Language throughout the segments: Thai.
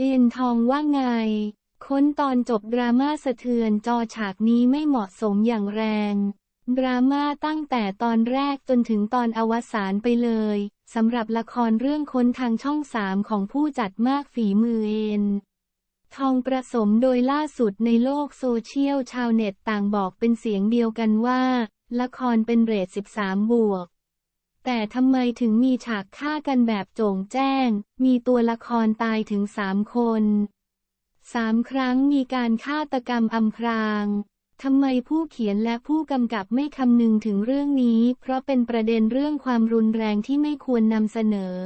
เอ็นทองว่าไง ค้นตอนจบดราม่าสะเทือนจอฉากนี้ไม่เหมาะสมอย่างแรง ดราม่าตั้งแต่ตอนแรกจนถึงตอนอวสานไปเลยสำหรับละครเรื่องค้นทางช่องสามของผู้จัดมากฝีมือเอ็นทองประสมโดยล่าสุดในโลกโซเชียลชาวเน็ตต่างบอกเป็นเสียงเดียวกันว่า ละครเป็นเรท 13 บวก แต่ทำไมถึงมีฉากฆ่ากันแบบโจ่งแจ้ง มีตัวละครตายถึงสามคนสามครั้งมีการฆาตกรรมอำพรางทำไมผู้เขียนและผู้กำกับไม่คำนึงถึงเรื่องนี้ เพราะเป็นประเด็นเรื่องความรุนแรงที่ไม่ควรนำเสนอ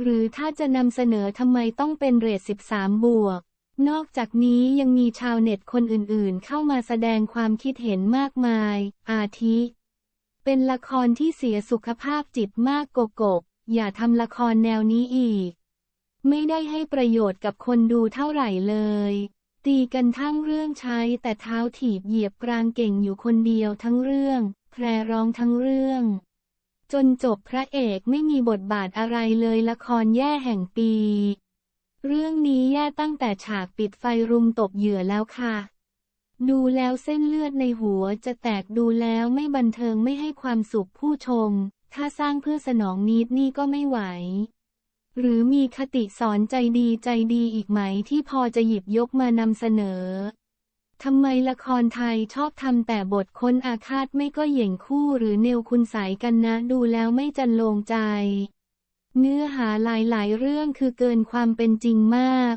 หรือถ้าจะนำเสนอทำไมต้องเป็นเรท13 บวก นอกจากนี้ยังมีชาวเน็ตคนอื่นๆ เข้ามาแสดงความคิดเห็นมากมาย อาทิ เป็นละครที่เสียสุขภาพจิตมากโกโกอย่าทำละครแนวนี้อีก ไม่ได้ให้ประโยชน์กับคนดูเท่าไหร่เลย ตีกันทั้งเรื่องใช้แต่เท้าถีบเหยียบกลางเก่งอยู่คนเดียวทั้งเรื่อง แพรร้องทั้งเรื่อง จนจบพระเอกไม่มีบทบาทอะไรเลยละครแย่แห่งปี เรื่องนี้แย่ตั้งแต่ฉากปิดไฟรุมตบเหยื่อแล้วค่ะ ดูแล้วเส้นเลือดในหัวจะแตกดูแล้วไม่บันเทิงไม่ให้ความสุขผู้ชม ถ้าสร้างเพื่อสนองนิดนี่ก็ไม่ไหว หรือมีคติสอนใจดีใจดีอีกไหมที่พอจะหยิบยกมานำเสนอทำไมละครไทยชอบทำแต่บทคนอาฆาตไม่ก็เหย่งคู่หรือเนวคุณสายกันนะ ดูแล้วไม่จันลงใจ เนื้อหาหลายๆ เรื่องคือเกินความเป็นจริงมาก